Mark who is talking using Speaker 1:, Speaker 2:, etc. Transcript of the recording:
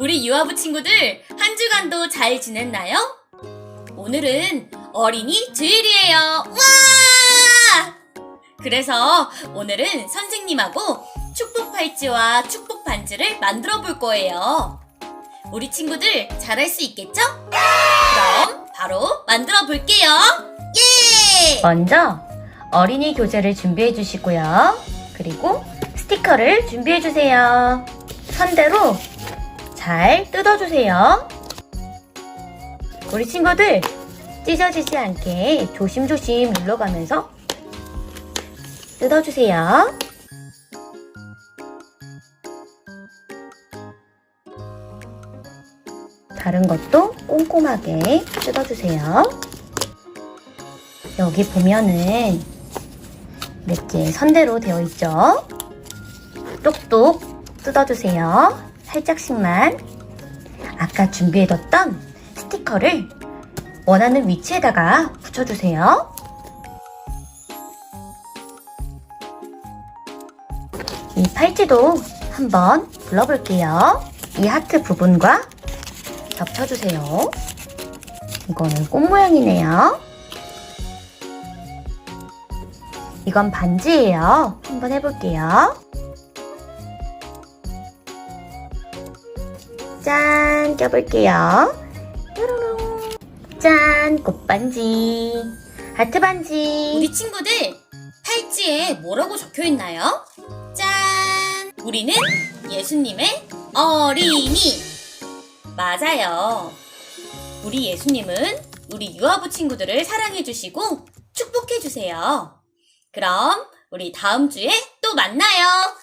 Speaker 1: 우리 유아부 친구들 한 주간도 잘 지냈나요? 오늘은 어린이 주일이에요. 와! 그래서 오늘은 선생님하고 축복 팔찌와 축복 반지를 만들어 볼 거예요. 우리 친구들 잘할 수 있겠죠? 그럼 바로 만들어 볼게요. 예!
Speaker 2: 먼저 어린이 교재를 준비해 주시고요. 그리고 스티커를 준비해 주세요. 선대로 잘 뜯어 주세요. 우리 친구들 찢어지지 않게 조심조심 눌러가면서 뜯어 주세요. 다른 것도 꼼꼼하게 뜯어 주세요. 여기 보면은 넷째 선대로 되어 있죠? 똑똑 뜯어주세요. 살짝씩만. 아까 준비해뒀던 스티커를 원하는 위치에다가 붙여주세요. 이 팔찌도 한번 불러볼게요. 이 하트 부분과 겹쳐주세요. 이거는 꽃 모양이네요. 이건 반지예요. 한번 해볼게요. 짠, 껴볼게요. 짠, 꽃반지. 하트 반지.
Speaker 1: 우리 친구들 팔찌에 뭐라고 적혀 있나요? 짠! 우리는 예수님의 어린이. 맞아요. 우리 예수님은 우리 유아부 친구들을 사랑해 주시고 축복해 주세요. 그럼 우리 다음 주에 또 만나요.